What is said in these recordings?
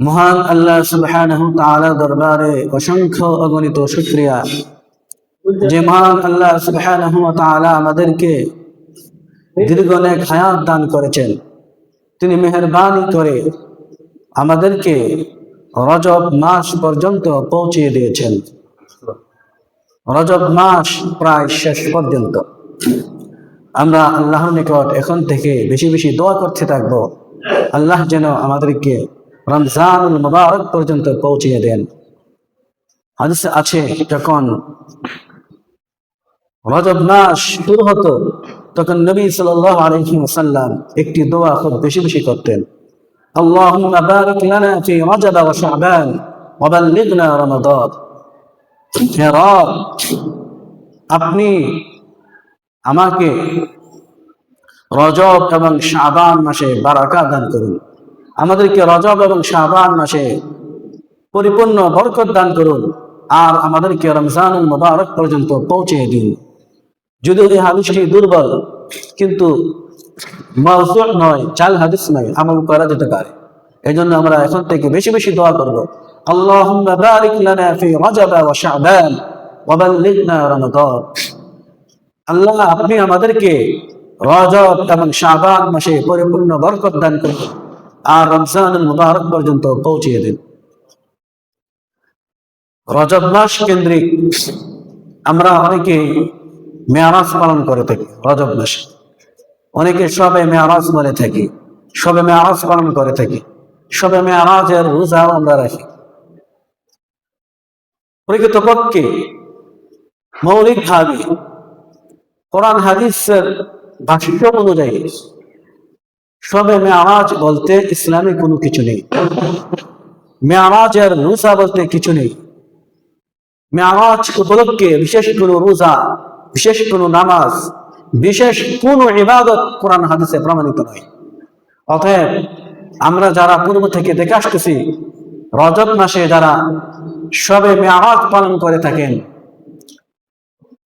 মহান আল্লাহ সুবহানাহু দরবারে অসংখ্য অগণিত শুকরিয়া। যে মহান আল্লাহ সুবহানাহু আমাদেরকে দীর্ঘ নেক হায়াত দান করেছেন। তিনি মেহরবানি করে আমাদেরকে রজব মাস পর্যন্ত পৌঁছিয়ে দিয়েছেন। রজব মাস প্রায় শেষ পর্যন্ত। আমরা আল্লাহর নিকট এখন থেকে বেশি বেশি দোয়া করতে থাকব। আল্লাহ যেন আমাদেরকে রমজানুল মুবারক পর্যন্ত পৌঁছিয়ে দেন। হাদিস আছে, যখন রজব মাস শুরু হতো, তখন নবী সাল্লাল্লাহু আলাইহি ওয়াসাল্লাম একটি দোয়া খুব বেশি বেশি করতেন। লানা ফি রজব ওয়া শাবান ওয়া বাল্লিগনা রমাদান। হে রব, আপনি আমাকে রজব এবং শাবান মাসে বারাকা দান করুন। আমাদেরকে রজব এবং শাহবান মাসে পরিপূর্ণ বরকত দান করুন। আর আমাদেরকে রমজানুল মোবারক পর্যন্ত পৌঁছে দিন। যদিও এই হাদিসটি দুর্বল, কিন্তু নয় চাল হাদিস নয়, আমল করা যেতে পারে। এই জন্য আমরা এখন থেকে বেশি বেশি দোয়া করব। রমাদান। আল্লাহ, আপনি আমাদেরকে রজব এবং শাবান মাসে পরিপূর্ণ বরকত দান করুন। আর রমজানুল মুবারক পর্যন্ত পৌঁছিয়ে দিন। রজব মাস কেন্দ্রিক আমরা অনেকে মেয়ারাজ পালন করে থাকি রজব মাসে। অনেকে সবে মেয়ারাজ বলে থাকি, সবে মেয়ারাজ পালন করে থাকি, সবে মেয়ারাজের রোজাও আমরা রাখি। প্রকৃতপক্ষে মৌলিকভাবে কোরআন হাদিসের ভাষ্য অনুযায়ী সবে মেয়ারাজ বলতে ইসলামে কোনো কিছু নেই। মেয়ারাজের রোজা বলতে কিছু নেই। মেয়ারাজ উপলক্ষে বিশেষ কোনো রোজা, বিশেষ কোনো নামাজ, বিশেষ কোনো ইবাদত কোরআন হাদিসে প্রমাণিত নয়। অতএব আমরা যারা পূর্ব থেকে দেখে আসতেছি, রজব মাসে যারা সবে মেয়ারাজ পালন করে থাকেন,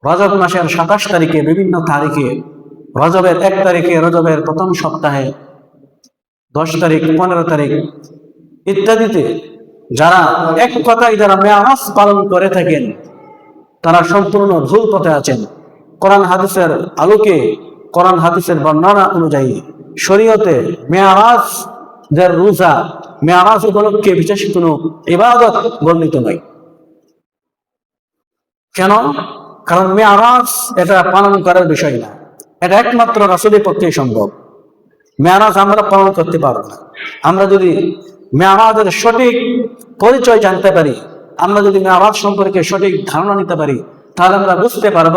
রজব মাসের সাতাশ তারিখে বিভিন্ন তারিখে, রজবের এক তারিখে রজবের প্রথম সপ্তাহে দশ তারিখ, পনেরো তারিখ ইত্যাদিতে যারা এক কথায় যারা মেয়াজ পালন করে থাকেন, তারা সম্পূর্ণ ভুল পথে আছেন। কোরআন হাদিসের আলোকে, কোরআন হাদিসের বর্ণনা অনুযায়ী শরীয়তে মেয়ারাজ যার রোজা মেয়ারাজ উপলক্ষে বিশেষ কোনো ইবাদত বর্ণিত নয় কেন? কারণ মেয়ারাজ এটা পালন করার বিষয় না। এটা একমাত্র রাসুলের পক্ষেই সম্ভব। মেয়ারাজ আমরা পালন করতে পারব না। আমরা যদি মেয়ারাজের সঠিক পরিচয় জানতে পারি, আমরা যদি মেয়ারাজ সম্পর্কে সঠিক ধারণা নিতে পারি, তাহলে আমরা বুঝতে পারব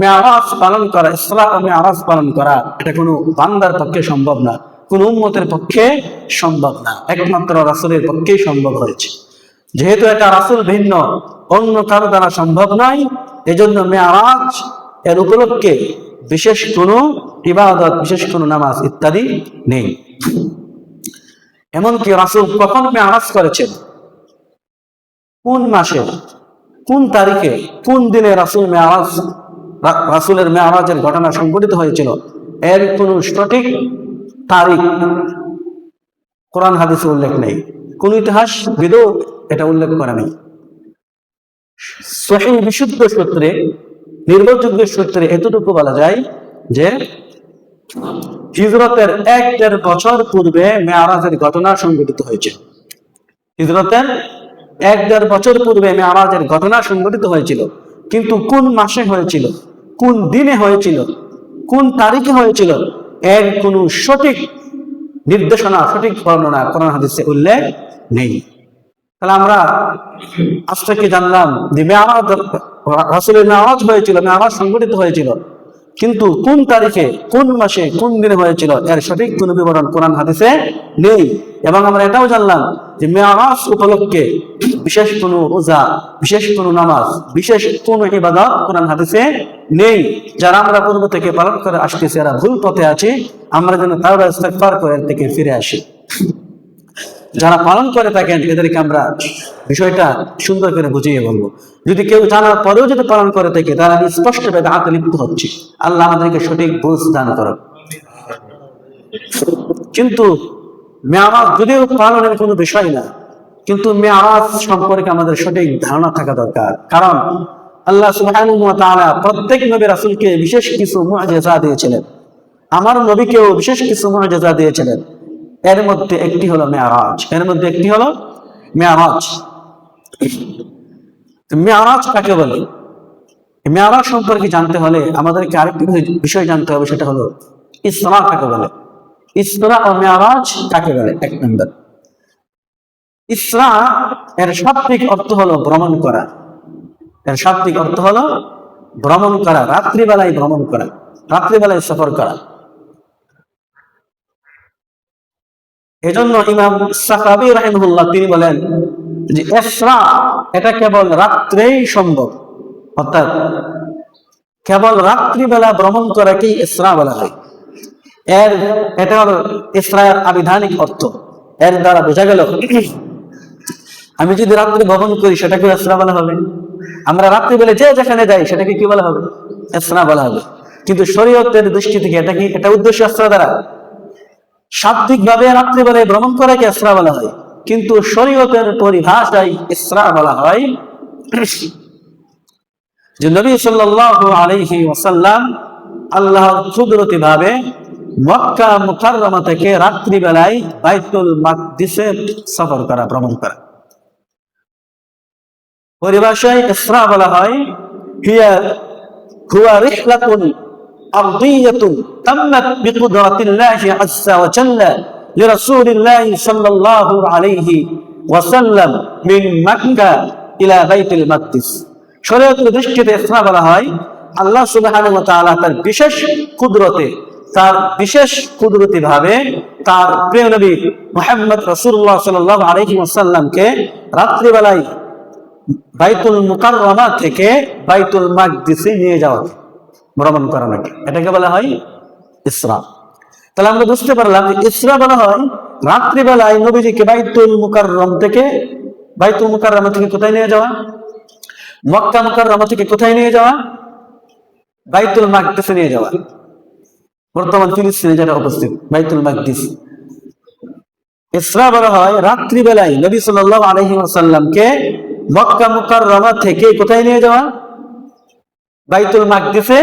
মেয়ারাজ পালন করা ইসলাম ও পালন করা এটা কোনো বান্দার পক্ষে সম্ভব না, কোন উন্মতের পক্ষে সম্ভব না, একমাত্র রাসুলের পক্ষেই সম্ভব হয়েছে। যেহেতু এটা রাসুল ভিন্ন, অন্য কারও দ্বারা সম্ভব নয়, এজন্য মেয়ারাজ এর উপলক্ষে বিশেষ কোনো ইবাদত, বিশেষ কোনো নামাজ ইত্যাদি নেই। এমনকি রাসুল কখন মেয়ারাজ করেছেন? কোন মাসে? কোন তারিখে? কোন দিনে রাসুল মেয়ারাজ রা- রাসুলের মেয়ারাজের ঘটনা সংঘটিত হয়েছিল? এর কোনো সঠিক তারিখ? কোরআন, হাদিসে উল্লেখ নেই। কোন ইতিহাস বিদও এটা উল্লেখ করা নেই বিশুদ্ধ সূত্রে নির্ভরযোগ্য সূত্রে এতটুকু বলা যায় যে হিজরতের এক দেড় বছর পূর্বে মেয়ারাজের ঘটনা সংঘটিত হয়েছে। হিজরতের এক দেড় বছর পূর্বে মেয়ারাজের ঘটনা সংঘটিত হয়েছিল। কিন্তু কোন মাসে হয়েছিল? কোন দিনে হয়েছিল? কোন তারিখে হয়েছিল? এর কোনো সঠিক নির্দেশনা, সঠিক বর্ণনা কোরআন হাদিসে উল্লেখ নেই। তাহলে আমরা আজ থেকে জানলাম যে মেয়ারাজ রাসুলের মেয়ারাজ হয়েছিল মেয়ারাজ সংগঠিত হয়েছিল। কিন্তু কোন তারিখে, কোন মাসে, কোন দিনে হয়েছিল, এর সঠিক কোন বিবরণ কোরআন হাদিসে নেই। এবং আমরা এটাও জানলাম যে মেয়ারাজ উপলক্ষে বিশেষ কোনো রোজা, বিশেষ কোনো নামাজ, বিশেষ কোনো ইবাদত কোরআন হাদিসে নেই। যারা আমরা পূর্ব থেকে পালন করে আসতেছি এরা ভুল পথে আছে, আমরা যেন তারা ইস্তেগফার করে থেকে ফিরে আসি। যারা পালন করে থাকেন, এদেরকে আমরা বিষয়টা সুন্দর করে বুঝিয়ে বলব। যদি কেউ জানার পরেও যদি পালন করে থাকে, তারা স্পষ্ট ভাবে হাতে লিপ্ত হচ্ছে। আল্লাহ আমাদেরকে সঠিক বুঝ দান করো কিন্তু মেয়ামাজ যদিও পালনের কোনো বিষয় না, কিন্তু মেয়ারাজ সম্পর্কে আমাদের সঠিক ধারণা থাকা দরকার। কারণ আল্লাহ সুবহানাহু প্রত্যেক নবী রাসূলকে বিশেষ কিছু মুআজিজা দিয়েছিলেন। আমার নবীকেও বিশেষ কিছু মুআজিজা দিয়েছিলেন। এর মধ্যে একটি হলো মেয়ারাজ। এর মধ্যে একটি হলো মেয়ারাজ। মেয়ারাজ কাকে বলে? মেয়ারাজ সম্পর্কে জানতে হলে আমাদেরকে আরেকটি বিষয় জানতে হবে, সেটা হলো ইসরা কাকে বলে? ইসরা ও মেয়ারাজ কাকে বলে? এক নম্বর। ইসরা এর শাব্দিক অর্থ হলো ভ্রমণ করা। এর শাব্দিক অর্থ হলো ভ্রমণ করা, রাত্রিবেলায় ভ্রমণ করা, রাত্রিবেলায় সফর করা। এজন্য ইমাম সাকাবি রাহিমহুল্লাহ তিনি বলেন যে ইসরা এটা কেবল রাত্রেই সম্ভব। অর্থাৎ কেবল রাত্রিবেলা ভ্রমণ করাকেই ইসরা বলা হয়। এর এটা হলো ইসরায়ের আবিধানিক অর্থ। এর দ্বারা বোঝা গেল, আমি যদি রাত্রি ভ্রমণ করি সেটাকে ইসরা বলা হবে। আমরা রাত্রি বেলে যে যেখানে যাই সেটাকে কি বলা হবে? ইসরা বলা হবে। কিন্তু শরীয়তের দৃষ্টি থেকে এটা কি এটা উদ্দেশ্য ইসরা দ্বারা? শাব্দিক ভাবে রাত্রিবেলায় ভ্রমণ করাকে ইসরা বলা হয়। কিন্তু শরীয়তের পরিভাষায় ইসরা বলা হয় যে নবী সাল্লাল্লাহু আলাইহি ওয়াসাল্লাম আল্লাহর কুদরতি ভাবে মক্কা মুকাররমা থেকে রাত্রিবেলায় বাইতুল মাকদিসে সফর করা, ভ্রমণ করা। পরিভাষায় ইসরা বলা হয়, হিয়া হুয়া রিহলাতুন আরদিয়াতুন তাম্মাত বিকুদরাতিল্লাহি আযজা ওয়া জাল্লা لرسول الله صلى الله عليه وسلم من مكة إلى بيت المقدس শরীয়তের দৃষ্টিতে ইসরা বলা হয় আল্লাহ সুবহানাহু ওয়া তাআলা তার বিশেষ কুদরতে তার বিশেষ কুদরতি ভাবে তার প্রিয় নবী মুহাম্মদ রাসূলুল্লাহ সাল্লাল্লাহু আলাইহি ওয়াসাল্লামকে রাত্রিবেলায় বাইতুল মুকাররমা থেকে বাইতুল মাকদিসে নিয়ে যাওয়া ভ্রমণ করা নাকি? এটাকে বলা হয় ইসরা। তাহলে আমরা বুঝতে পারলাম যে ইসরা বলা হয় রাত্রিবেলায় নবীজিকে বাইতুল মুকাররম থেকে, বাইতুল মুকাররমা থেকে কোথায় নিয়ে যাওয়া? মক্কা মুকাররমা থেকে কোথায় নিয়ে যাওয়া? বাইতুল মাকদিসে নিয়ে যাওয়া। বর্তমান ফিলিস্তিনে যেটা উপস্থিত, বাইতুল মাকদিস। ইসরা বলা হয় রাত্রিবেলায় নবী সাল্লাল্লাহু আলাইহি ওয়াসাল্লামকে মক্কা মুকাররমা থেকে কোথায় নিয়ে যাওয়া? বাইতুল মাকদিসে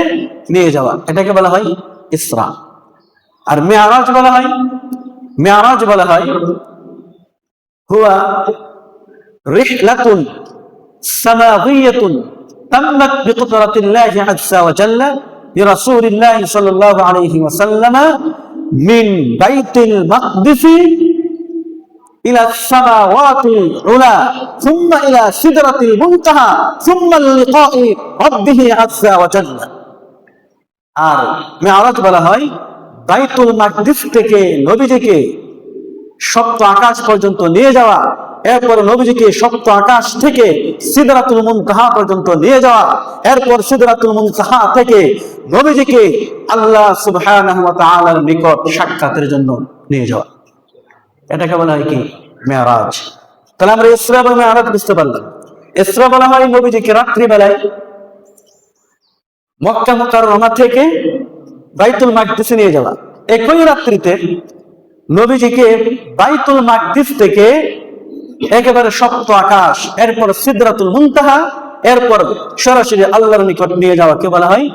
নিয়ে যাওয়া এটাকে বলা হয় ইসরা আর মেয়ারাজ বলা হয় মেয়ারাজ বলা হয় হুয়া রিহলাতুন সামাগিয়াতুন تمت بقدرة الله عز وجل لرسول الله صلى الله عليه وسلم من بيت المقدس إلى السماوات العلى ثم إلى سدرة المنتهى ثم اللقاء ربه عز وجل আর মেয়ারাজ বলা হয় বাইতুল মাকদিস থেকে নবীজিকে সপ্ত আকাশ পর্যন্ত নিয়ে যাওয়া এরপর নবীজিকে সপ্ত আকাশ থেকে সিদরাতুল মুনতাহা পর্যন্ত নিয়ে যাওয়া এরপর সিদরাতুল মুনতাহা থেকে নবীজিকে আল্লাহ সুবহানাহু ওয়া তাআলার নিকট সাক্ষাতের জন্য নিয়ে যাওয়া এটাকে বলা হয় কি? মেয়ারাজ তাহলে আমরা ইসরা এবং মেয়ারাজ বুঝতে পারলাম। ইসরা বলা হয় নবীজিকে রাত্রিবেলায় মক্কা মুকাররমা থেকে বাইতুল মাকদিসে নিয়ে যাওয়া। একই রাত্রিতে নবীজিকে বাইতুল মাকদিস থেকে একেবারে সপ্ত আকাশ, এরপর সিদরাতুল মুনতাহা, এরপর সরাসরি আল্লাহর নিকট নিয়ে যাওয়াকে বলা হয়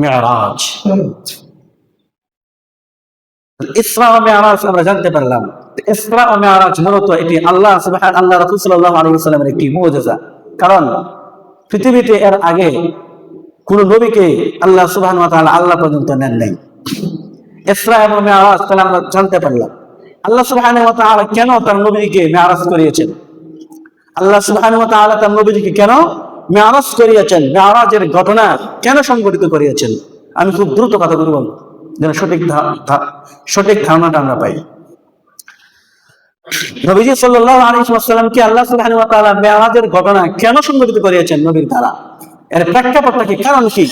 মেয়ারাজ ইসরা ও মেয়ারাজ আমরা জানতে পারলাম। ইসরা ও মেয়ারাজ মূলত এটি আল্লাহ সুবহান আল্লাহ রাসূল সাল্লাল্লাহু ওয়াসাল্লামের একটি কারণ পৃথিবীতে এর আগে কোন নবীকে আল্লাহ তাআলা আল্লাহ পর্যন্ত নেন নাই। ইসরা এবং মেয়ারাজ তাহলে আমরা জানতে পারলাম। আল্লাহ তাআলা কেন তার নবীকে মেয়ারাজ করিয়েছেন? আল্লাহ সুবহানাহু ওয়া তার নবীকে কেন মেয়ারাজ করিয়েছেন? মেয়ারাজের ঘটনা কেন সংঘটিত করিয়েছেন? আমি খুব দ্রুত কথা বলব। যেন সঠিক সঠিক ধারণাটা আমরা পাই। নবীজি সাল্লাল্লাহু আলাইহি আল্লাহ মেরাজের ঘটনা কেন সংঘটিত করিয়েছেন নবীর দ্বারা? এর প্রেক্ষাপটটা কি কারণ কি?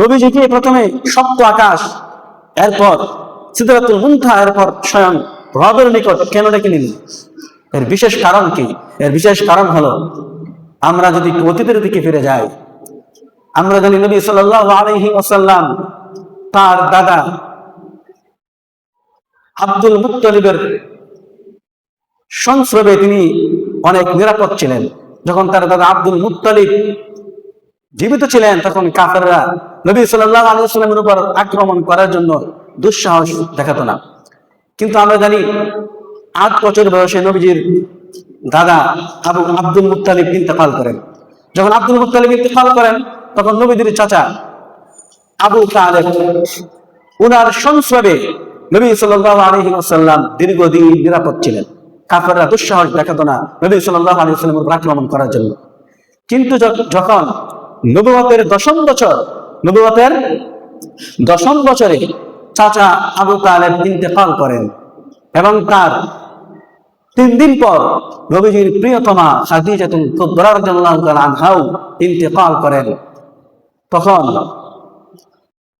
নবীজিকে প্রথমে সপ্ত আকাশ, এরপর সিদরাতুল মুনতাহা এরপর স্বয়ং রবের নিকট কেন ডেকে নিলেন? এর বিশেষ কারণ কি? এর বিশেষ কারণ হলো, আমরা যদি অতীতের দিকে ফিরে যাই, আমরা জানি নবী সাল্লাল্লাহু আলাইহি ওয়াসাল্লাম তার দাদা আব্দুল মুত্তলিবের সংস্রবে তিনি অনেক নিরাপদ ছিলেন। যখন তার দাদা আব্দুল মুত্তালিব জীবিত ছিলেন, তখন কাফেররা নবী সাল্লাহ আলাইস্লামের উপর আক্রমণ করার জন্য দুঃসাহস দেখাতো না। কিন্তু আমরা জানি, আট বছর বয়সে নবীজির দাদা আবু আব্দুল মুত্তালিব ইন্তেকাল করেন। যখন আব্দুল মুত্তালিব ইন্তেকাল করেন, তখন নবীজির চাচা আবু তালেব উনার সংস্রবে নবী সাল্লাহ দীর্ঘদিন নিরাপদ ছিলেন। কাফেররা দুঃসাহস না নবী সাল্লাহ আক্রমণ করার জন্য। কিন্তু যখন দশম বছর দশম বছরে চাচা আবু তালেব ইন্তেকাল করেন এবং তার তিন দিন পর নবীজির প্রিয়তমা খাদিজাতুল কুবরা রাদিয়াল্লাহু তাআলা আনহাও ইন্তেকাল করেন। তখন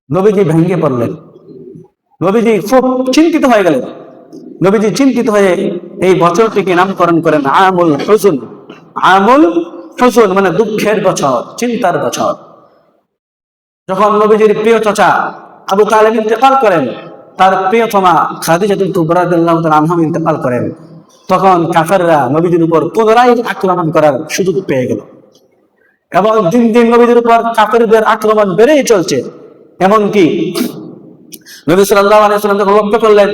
নবীজি ভেঙে পড়লেন। নবীজি খুব চিন্তিত হয়ে গেলেন। নবীজি চিন্তিত হয়ে এই বছরটিকে নামকরণ করেন আমুল হুজুন। আমুল হুজুন মানে দুঃখের বছর, চিন্তার বছর। যখন নবীজির প্রিয় চাচা আবু তালেব ইন্তেকাল করেন, তার প্রিয়তমা খাদিজাতুল কুবরা রাদিয়াল্লাহু তাআলা আনহা ইন্তেকাল করেন, তখন কাফেররা নবীজির উপর পুনরায় আক্রমণ করার সুযোগ পেয়ে গেল। এবং দিন দিন নবীদের উপর কাফেরদের আক্রমণ বেড়েই চলছে। এমনকি নবী সাল্লাল্লাহু আলাইহি সাল্লাম যখন লক্ষ্য করলেন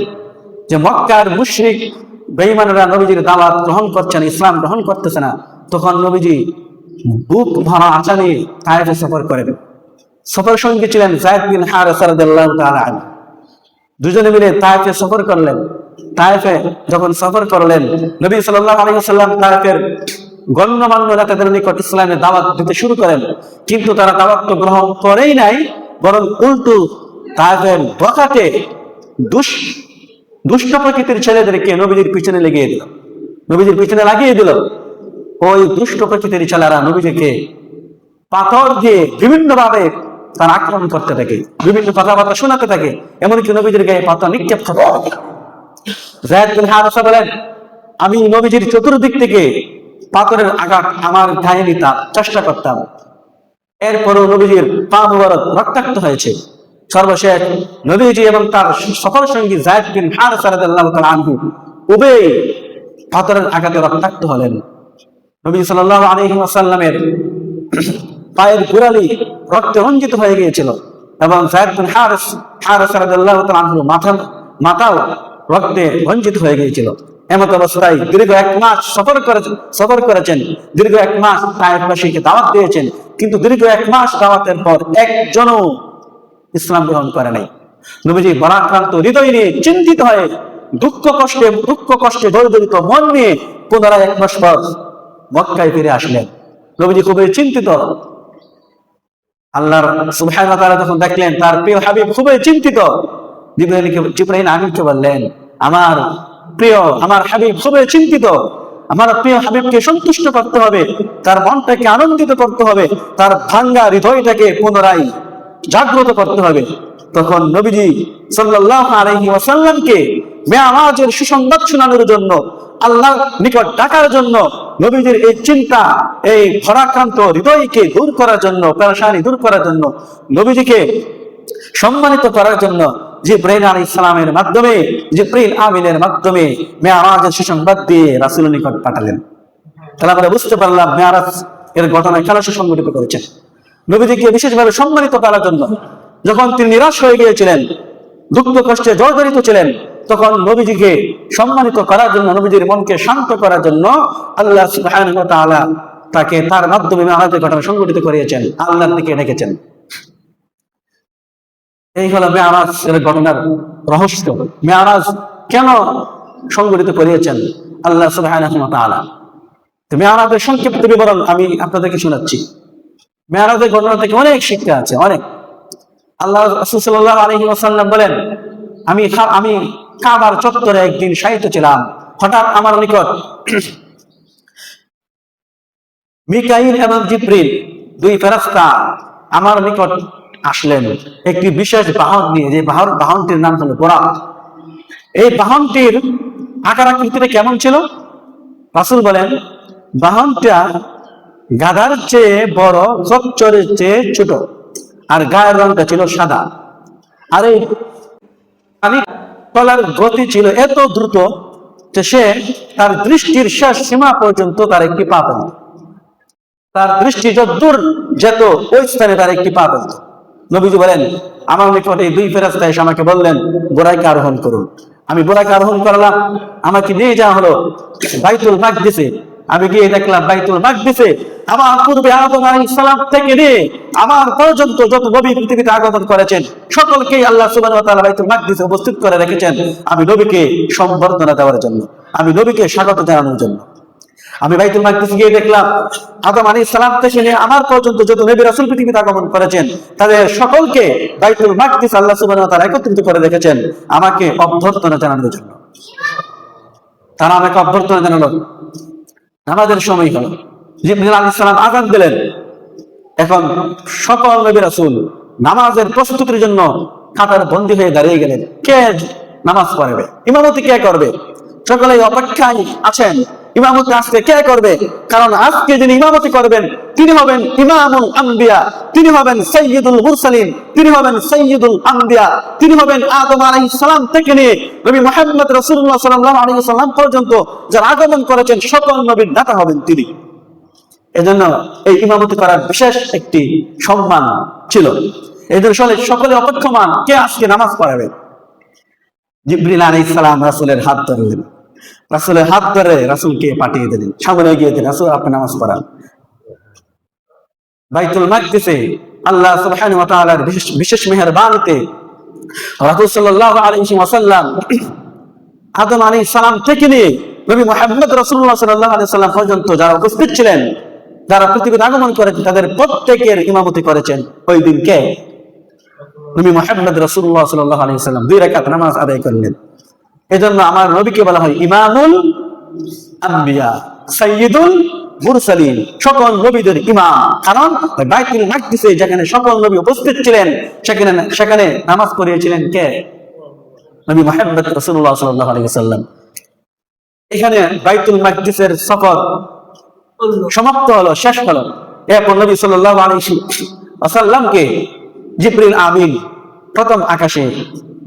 যে মক্কার মুশরিক, বেঈমানরা নবীজির দাওয়াত গ্রহণ করছে না, ইসলাম গ্রহণ করতেছে না, তখন নবীজি বুক ভরা আশা নিয়ে তায়েফে সফর করেন। সফর সঙ্গী ছিলেন জায়দ বিন হারেস রাদিয়াল্লাহু তাআলা দুজনে মিলে তায়েফে সফর করলেন। তায়েফে যখন সফর করলেন, নবী সাল্লাল্লাহু আলাইহি ওয়াসাল্লাম তায়েফের গণ্যমান্য নেতাদের নিকট ইসলামের দাওয়াত দিতে শুরু করেন। কিন্তু তারা দাওয়াত তো গ্রহণ করেই নাই, বরং উল্টো তায়েফের বকাটে দুষ, দুষ্ট প্রকৃতির ছেলেদেরকে নবীজির পিছনে লেগিয়ে দিল। নবীজির পিছনে লাগিয়ে দিল। ওই দুষ্ট প্রকৃতির ছেলেরা নবীজিকে পাথর দিয়ে বিভিন্ন ভাবে তার আক্রমণ করতে থাকে, বিভিন্ন কথাবার্তা শোনাতে থাকে, এমনকি নবীজির গায়ে পাথর নিক্ষেপ করতে বলেন, আমি নবীজির চতুর্দিক থেকে পাথরের আঘাত আমার গায়ে নিতাম, চেষ্টা করতাম। এরপরও নবীজির পা মুবারক রক্তাক্ত হয়েছে। সর্বশেষ নবীজি এবং তার সফল সঙ্গী জায়দ বিন হারেসা রাদিয়াল্লাহু তাআলা আনহু উভয় পাথরের আঘাতে রক্তাক্ত হলেন। নবী সাল্লাল্লাহু আলাইহি ওয়াসাল্লামের পায়ের গোড়ালি রক্তে রঞ্জিত হয়ে গিয়েছিল এবং জায়দ বিন হারিস হারিস তাআলা আনহু মাথা, মাথাও রক্তে রঞ্জিত হয়ে গিয়েছিল। এমত অবস্থায় দীর্ঘ এক মাস সফর করেছেন সফর করেছেন। দীর্ঘ এক মাস তায়েফবাসীকে দাওয়াত দিয়েছেন। কিন্তু দীর্ঘ এক মাস দাওয়াতের পর একজনও ইসলাম গ্রহণ করে নাই। নবীজি বরাক্রান্ত হৃদয় নিয়ে চিন্তিত হয়ে দুঃখ কষ্টে দুঃখ কষ্টে জর্জরিত মন নিয়ে পুনরায় এক মাস পর মক্কায় ফিরে আসলেন। নবীজি খুবই চিন্তিত। আল্লাহর সুবহানাহু যখন দেখলেন, তার প্রিয় হাবিব খুবই চিন্তিত। জিবরাইলকে, জিবরাইল আমিনকে বললেন, আমার প্রিয়, আমার হাবিব খুবই চিন্তিত। আমার প্রিয় হাবিবকে সন্তুষ্ট করতে হবে, তার মনটাকে আনন্দিত করতে হবে, তার ভাঙ্গা হৃদয়টাকে পুনরায় জাগ্রত করতে হবে। তখন নবীজি সাল্লাল্লাহু আলাইহি ওয়াসাল্লামকে মেয়ারাজের সুসংবাদ শোনানোর জন্য আল্লাহ নিকট ডাকার জন্য, নবীজির এই চিন্তা, এই ভরাক্রান্ত হৃদয়কে দূর করার জন্য, পেরেশানি দূর করার জন্য, নবীজিকে সম্মানিত করার জন্য জিব্রাইল আলী ইসলামের মাধ্যমে যে জিব্রাইল আমিনের মাধ্যমে মেয়ারাজের সুসংবাদ দিয়ে রাসুল নিকট পাঠালেন। তাহলে আমরা বুঝতে পারলাম মেয়ারাজ এর ঘটনা কেন সুসংগঠিত করেছেন। নবীজিকে বিশেষভাবে সম্মানিত করার জন্য যখন তিনি নিরাশ হয়ে গিয়েছিলেন, দুঃখ কষ্টে জর্জরিত ছিলেন, তখন নবীজিকে সম্মানিত করার জন্য, নবীজির মনকে শান্ত করার জন্য আল্লাহ তাকে তার মাধ্যমে মেয়ারাজের ঘটনা সংগঠিত করিয়েছেন, আল্লাহর দিকে ডেকেছেন এই হলো মেয়ারাজ ঘটনার রহস্য। মেয়ারাজ কেন সংগঠিত করিয়েছেন আল্লাহ তো মেয়ারাজের সংক্ষিপ্ত বিবরণ আমি আপনাদেরকে শোনাচ্ছি। মেয়ারাজের ঘটনা থেকে অনেক শিক্ষা আছে, অনেক। আল্লাহ রাসূল সাল্লাল্লাহু আলাইহি ওয়াসাল্লাম বলেন, আমি আমি কাবার চত্বরে একদিন শায়িত ছিলাম। হঠাৎ আমার নিকট মিকাইল এবং জিব্রিল, দুই ফেরেশতা আমার নিকট আসলেন। একটি বিশেষ বাহন নিয়ে, যে বাহন, বাহনটির নাম হলো বোরাক এই বাহনটির আকার আকৃতিটা কেমন ছিল? রাসূল বলেন, বাহনটা গাধার চেয়ে বড় খচ্চরের চেয়ে ছোট। আর গায়ের রংটা ছিল সাদা। আর এই পানি চলার গতি ছিল এত দ্রুত যে সে তার দৃষ্টির শেষ সীমা পর্যন্ত তার একটি পা পেলত তার দৃষ্টি যত দূর যেত, ওই স্থানে তার একটি পা পেলত নবীজি বলেন, আমার নিকটে দুই ফেরাস্তা এসে আমাকে বললেন, গোড়াইকে আরোহণ করুন। আমি গোড়াইকে আরোহণ করলাম। আমাকে নিয়ে যাওয়া হলো বাইতুল মাকদিসে। আমি গিয়ে দেখলাম বাইতুল মাকদিসে আমার পূর্বে আদম আলাইহিস সালাম থেকে নিয়ে আমার পর্যন্ত যত নবী পৃথিবীতে আগমন করেছেন সকলকে আল্লাহ সুবহানাহু ওয়া তাআলা বাইতুল মাকদিসে উপস্থিত করে রেখেছেন। আমি নবীকে সম্বর্ধনা দেওয়ার জন্য, আমি নবীকে স্বাগত জানানোর জন্য। আমি বাইতুল মাকদিস গিয়ে দেখলাম, আদম আলী সালাম থেকে নিয়ে আমার পর্যন্ত যত নবী রাসূল পৃথিবীতে আগমন করেছেন, তাদের সকলকে বাইতুল মাকদিস আল্লাহ সুবহানাহু ওয়া তাআলা একত্রিত করে রেখেছেন, আমাকে অভ্যর্থনা জানানোর জন্য। তারা আমাকে অভ্যর্থনা জানালো। আমাদের সময় হলো। জিবরিল সালাম আজান দিলেন। এখন সকল নবী রাসূল নামাজের প্রস্তুতির জন্য কাতার বন্দী হয়ে দাঁড়িয়ে গেলেন। কে নামাজ পড়বে? ইমামতি কে করবে? সকলেই অপেক্ষায় আছেন। ইমামতি আজকে কে করবে? কারণ আজকে যিনি ইমামতি করবেন, তিনি হবেন ইমামুল আম্বিয়া তিনি হবেন সৈয়দুল মুরসালিন, তিনি হবেন সৈয়দুল আম্বিয়া তিনি হবেন আদম আলাইহিস সালাম থেকে নিয়ে নবী মুহাম্মদ রাসূলুল্লাহ সাল্লাল্লাহু আলাইহি সাল্লাম পর্যন্ত যারা আগমন করেছেন, সকল নবীর নেতা হবেন তিনি। এজন্য এই ইমামতি করার বিশেষ একটি সম্মান ছিল। জন্য সকলে- সকলে অপেক্ষমান, কে আজকে নামাজ পড়াবে? জিব্রিল আলাইহিস সালাম রাসূলের হাত ধরলেন। রাসূলের হাত ধরে রাসূলকে পাঠিয়ে দিলেন। সামনে গিয়ে দিলেন রাসূল, আপনি নামাজ পড়ান। বাইতুল মাকদিসে আল্লাহ সুবহানাহু ওয়া তাআলার বিশেষ বিশেষ মেহেরবানিতে রাসূল সাল্লাল্লাহু আলাইহি ওয়াসাল্লাম আদম আলাইহিস সালাম থেকে নিয়ে নবী মুহাম্মদ রাসূলুল্লাহ সাল্লাল্লাহু আলাইহি সাল্লাম পর্যন্ত যারা উপস্থিত ছিলেন, যারা পৃথিবীতে আগমন করেছেন, তাদের প্রত্যেকের ইমামতি করেছেন। ওই দিনকে নবী মুহাম্মদ রাসূলুল্লাহ সাল্লাল্লাহু আলাইহি সাল্লাম দুই রাকাত নামাজ আদায় করলেন। এজন্য আমার নবীকে বলা হয় ইমামুল আম্বিয়া, সাইয়্যিদুল মুরসালিন। সকল নবীদের ইমাম। কারণ বাইতুল মাকদিসে যেখানে সকল নবী উপস্থিত ছিলেন, সেখানে সেখানে নামাজ পড়িয়েছিলেন কে? নবী মুহাম্মদ রাসূলুল্লাহ সাল্লাল্লাহু আলাইহি সাল্লাম এখানে বাইতুল মাকদিসের সফর সমাপ্ত হলো, শেষ হলো। এরপর নবী সাল্লাল্লাহু আলাইহি ওয়াসাল্লামকে জিবরিল আমিন প্রথম আকাশে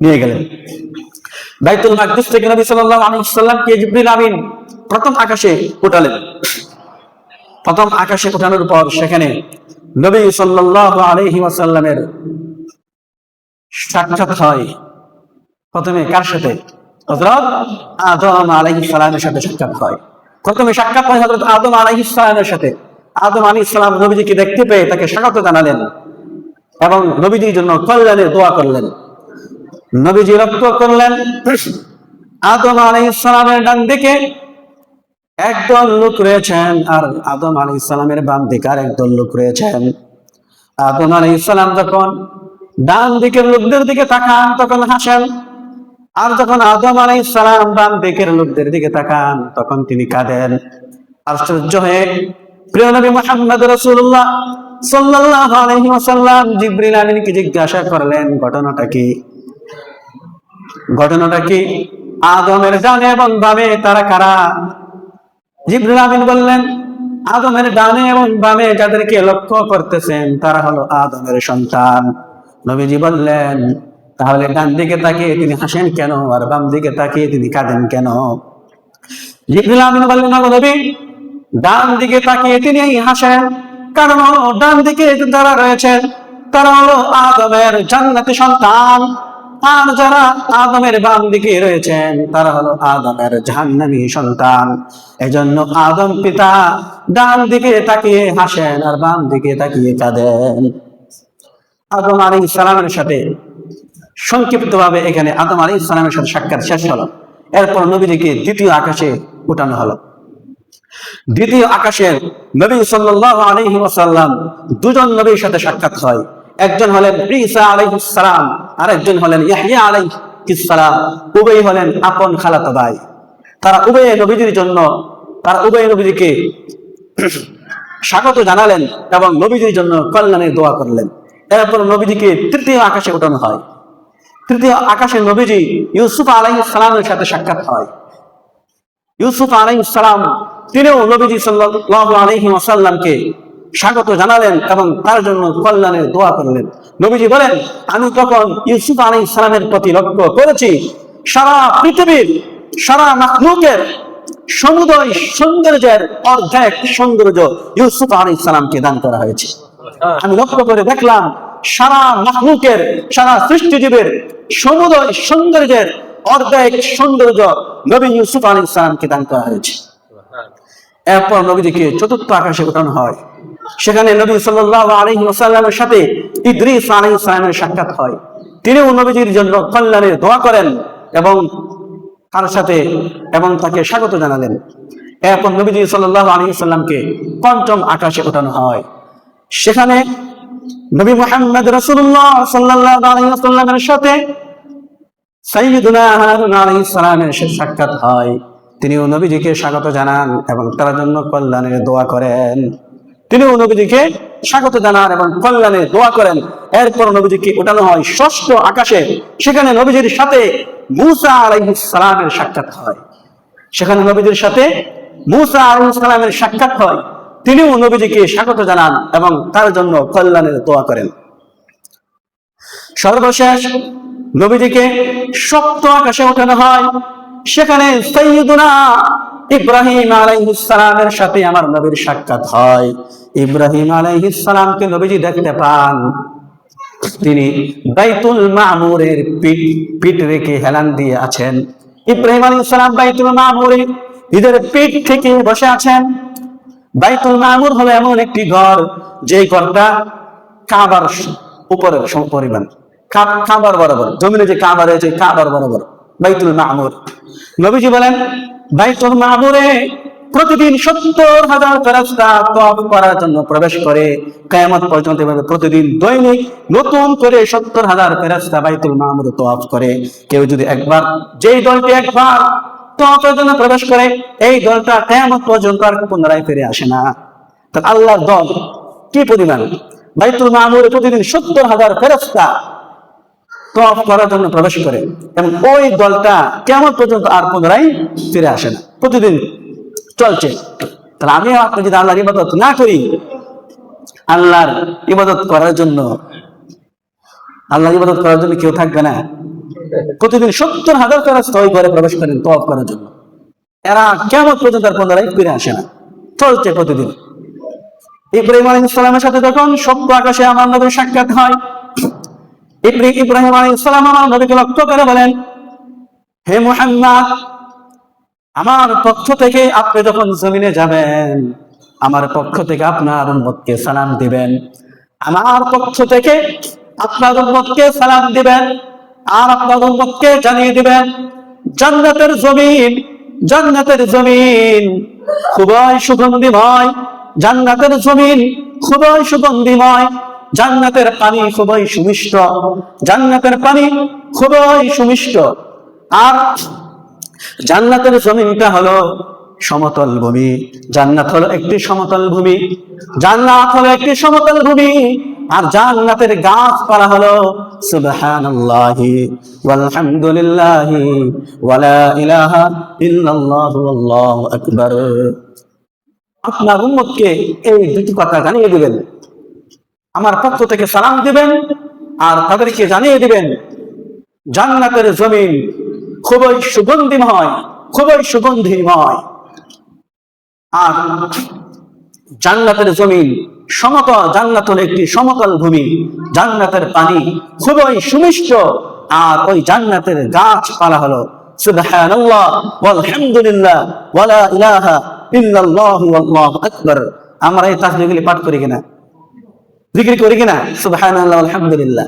নিয়ে গেলেন। বাইতুল থেকে নবী সাল্লাল্লাহু আলাইহি জিবরিল আমিন? প্রথম আকাশে উঠালেন। প্রথম আকাশে উঠানোর পর সেখানে নবী সাল্লাল্লাহু আলাইহি ওয়াসাল্লামের সাক্ষাৎ হয়। প্রথমে কার সাথে? হযরত আদম আলাইহিস সালামের সাথে সাক্ষাৎ হয়। প্রথমে সাক্ষাৎ হয় হযরত আদম আলাইহিস সালামের সাথে। আদম আলাইহিস সালাম নবীজিকে দেখতে পেয়ে তাকে স্বাগত জানালেন এবং নবীজির জন্য কল্যাণের দোয়া করলেন। নবীজি লক্ষ্য করলেন, আদম আলাইহিস সালামের ডান দিকে একদল লোক রয়েছেন আর আদম আলাইহিস সালামের বাম দিকে আর একদল লোক রয়েছেন। আদম আলাইহিস সালাম যখন ডান দিকের লোকদের দিকে তাকান, তখন হাসেন। আর যখন আদম আলাইহিস সালাম বাম দিকের লোকদের দিকে তাকান, তখন তিনি কাঁদেন। আশ্চর্য হয়ে প্রিয় নবী মুহাম্মদ রাসূলুল্লাহ সাল্লাল্লাহু আলাইহি ওয়াসাল্লাম জিবরিল আমিনকে জিজ্ঞাসা করলেন, ঘটনাটা কি? ঘটনাটা কি? আদমের ডানে এবং বামে তারা কারা? জিবরিল আমিন বললেন, আদমের ডানে এবং বামে যাদেরকে লক্ষ্য করতেছেন, তারা হলো আদমের সন্তান। নবীজি বললেন, তাহলে ডান দিকে তাকিয়ে তিনি হাসেন কেন? আর বাম দিকে তাকিয়ে তিনি কাঁদেন কেন? জিবরিল আমিন বললেন নবী, ডান দিকে তাকিয়ে তিনি হাসেন কারণ ডান দিকে যারা রয়েছেন তারা হলো আদমের জান্নাতি সন্তান। আর যারা আদমের বাম দিকে রয়েছেন, তারা হলো আদমের জাহান্নামী সন্তান এজন্য আদম পিতা ডান দিকে তাকিয়ে হাসেন আর বাম দিকে তাকিয়ে কাঁদেন। আদম আলী ইসলামের সাথে সংক্ষিপ্ত ভাবে এখানে আদম আলী ইসলামের সাথে সাক্ষাৎ শেষ হলো। এরপর নবীজিকে দ্বিতীয় আকাশে উঠানো হলো। দ্বিতীয় আকাশের নবী সাল্লাল্লাহু আলাইহি ওয়াসাল্লাম দুজন নবীর সাথে সাক্ষাৎ হয়। একজন হলেন ঈসা আলাইহিস সালাম আর একজন হলেন ইয়াহইয়া আলাইহিস সালাম উভয় হলেন আপন খালাতো ভাই। তারা উভয় নবীজির জন্য, তারা উভয় নবীজিকে স্বাগত জানালেন এবং নবীজির জন্য কল্যাণের দোয়া করলেন। এরপর নবীজিকে তৃতীয় আকাশে ওঠানো হয়। তৃতীয় আকাশে নবীজি ইউসুফ আলাইহিস সালামের সাথে সাক্ষাৎ হয়। ইউসুফ আলাইহিস সালাম, তিনিও নবীজি সাল্লাল্লাহু আলাইহি ওয়াসাল্লামকে স্বাগত জানালেন এবং তার জন্য কল্যাণের দোয়া করলেন। নবীজি বলেন, আমি তখন ইউসুফ আলাইহিস সালামের প্রতি লক্ষ্য করেছি, সারা পৃথিবীর, সারা মাখলুকের সমুদয় সৌন্দর্যের অর্ধেক সৌন্দর্য ইউসুফ আলী ইসলামকে দান করা হয়েছে। আমি লক্ষ্য করে দেখলাম, সারা মাহলুকের সারা সৃষ্টিজীবের সমুদয় সৌন্দর্যের অর্ধেক সৌন্দর্য নবী ইউসুফ আলী ইসলামকে দান করা হয়েছে। এরপর নবীজিকে চতুর্থ আকাশে ওঠানো হয়। সেখানে নবী সাল্লাহ আলী ওসাল্লামের সাথে ইদ্রিস আলী ইসলামের সাক্ষাৎ হয়। তিনি নবীজির জন্য কল্যাণের দোয়া করেন এবং তার সাথে এবং তাকে স্বাগত জানালেন। এরপর নবীজি সাল্লাহ আলী সাল্লামকে পঞ্চম আকাশে ওঠানো হয়। সেখানে নবী মোহাম্মদ রসুল্লাহ সাল্লাহ আলী সাল্লামের সাথে সাইয়্যিদুনা সালামের সাক্ষাৎ হয়। তিনিও নবীজিকে স্বাগত জানান এবং তার জন্য কল্যাণের দোয়া করেন। তিনিও নবীজিকে স্বাগত জানান এবং কল্যাণের দোয়া করেন। এরপর নবীজিকে ওঠানো হয় ষষ্ঠ আকাশে। সেখানে নবীজির সাথে মুসা সালামের সাক্ষাৎ হয়। সেখানে নবীজির সাথে মুসা সালামের সাক্ষাৎ হয়। তিনিও নবীজিকে স্বাগত জানান এবং তার জন্য কল্যাণের দোয়া করেন। সর্বশেষ নবীজিকে সপ্ত আকাশে ওঠানো হয়। সেখানে সৈয়দুনা ইব্রাহিম আলাইহিস সালামের সাথে আমার নবীর সাক্ষাৎ হয়। ইব্রাহিম আলাইহিস সালামকে নবীজি দেখতে পান। তিনি বাইতুল মামুরের পিঠ পিঠ রেখে হেলান দিয়ে আছেন। ইব্রাহিম আলাইহিস সালাম বাইতুল মামুরে নিজের পিঠ থেকে বসে আছেন। বাইতুল মামুর হলো এমন একটি ঘর যে ঘরটা কাবার উপরের সম, পরিমাণ। কা- কাবার বরাবর, জমিনে যে কাবার রয়েছে, কাবার বরাবর, বাইতুল মামুর। নবীজি বলেন বাইতুল মামুরে প্রতিদিন সত্তর হাজার ফেরাস্তা তপ করার জন্য প্রবেশ করে। কায়ামত পর্যন্ত এভাবে প্রতিদিন দৈনিক নতুন করে সত্তর হাজার ফেরাস্তা বাইতুল মামুরে তফ করে। কেউ যদি একবার যেই দলটি একবার তফের জন্য প্রবেশ করে, এই দলটা কেমন পর্যন্ত আর পুনরায় ফিরে আসে না। তা আল্লাহর দল কি পরিমাণ? বাইতুল মামুরে প্রতিদিন সত্তর হাজার ফেরস্তা তফ করার জন্য প্রবেশ করে। এবং ওই দলটা কেমন পর্যন্ত আর পুনরায় ফিরে আসে না। প্রতিদিন চলছে। তাহলে আমি আপনি যদি আল্লাহর ইবাদত না করি, আল্লাহর ইবাদত করার জন্য, আল্লাহর ইবাদত করার জন্য কেউ থাকবে না। প্রতিদিন সত্তর হাজার ফেরস্তা ওই ঘরে প্রবেশ করেন তফ করার জন্য। এরা কেমন পর্যন্ত আর পুনরায় ফিরে আসে না। চলছে প্রতিদিন। ইব্রাহিম আলী ইসলামের সাথে যখন সপ্ত আকাশে আমার নবীর সাক্ষাৎ হয় ইব্রাহিম আলী ইসলাম আমার নবীকে লক্ষ্য করে বলেন, হে মুহাম্মদ, আমার পক্ষ থেকে আপনি যখন জমিনে যাবেন, আমার পক্ষ থেকে আপনার উম্মতকে সালাম দিবেন। আমার পক্ষ থেকে আপনার উম্মতকে সালাম দিবেন আর আপনার উম্মতকে জানিয়ে দিবেন, জান্নাতের জমিন জান্নাতের জমিন খুবই সুগন্ধিময়, জান্নাতের জমিন খুবই সুগন্ধিময় জান্নাতের পানি খুবই সুমিষ্ট, জান্নাতের পানি খুবই সুমিষ্ট। আর জান্নাতের জমিনটা হলো সমতল ভূমি। জান্নাত হলো একটি সমতল ভূমি। জান্নাত হলো একটি সমতল ভূমি। আর জান্নাতের গাছপালা হলো সুবহানাল্লাহি ওয়ালহামদুলিল্লাহি ওয়ালা ইলাহা ইল্লাল্লাহু আল্লাহু আকবার। আপনার উম্মতকে এই দুটি কথা জানিয়ে দিবেন। আমার পক্ষ থেকে সালাম দিবেন আর তাদেরকে জানিয়ে দিবেন, জান্নাতের জমিন খুবই সুগন্ধিময় খুবই সুগন্ধিময়। আর জান্নাতের জমিন সমতল জান্নাত হলো একটি সমতল ভূমি। জান্নাতের পানি খুবই সুমিষ্ট আর ওই জান্নাতের গাছপালা হলো সুবহানাল্লাহ, ওয়ালহামদুলিল্লাহ, ওয়ালা ইলাহা ইল্লাল্লাহু, আল্লাহু আকবার। আমরা এই তাসবিহগুলি পাঠ করি কিনা? জিকির করি কিনা? সুবহানাল্লাহ, আলহামদুলিল্লাহ।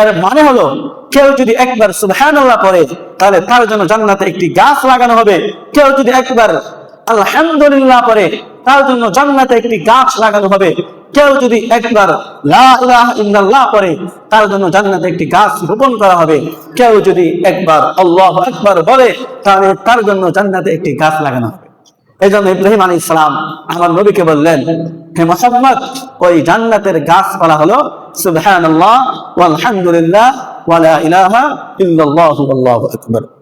এর মানে হলো, কেউ যদি একবার সুবহানাল্লাহ পড়ে, তাহলে তার জন্য জান্নাতে একটি গাছ লাগানো হবে। কেউ যদি একবার আলহামদুলিল্লাহ পড়ে, তার জন্য জান্নাতে একটি গাছ লাগানো হবে। কেউ যদি একবার ইল্লাল্লাহ পড়ে, তার জন্য জান্নাতে একটি গাছ রোপণ করা হবে। কেউ যদি একবার আল্লাহ আকবার বলে, তাহলে তার জন্য জান্নাতে একটি গাছ লাগানো হবে। এই জন্য ইব্রাহিম আলী ইসলাম আমার নবীকে বললেন, হে মোহাম্মদ, ওই জান্নাতের গাছপালা হলো সুবহানাল্লাহ, ওয়ালহামদুলিল্লাহ ওয়ালা ইলাহা ইল্লাল্লাহু আল্লাহু আকবার।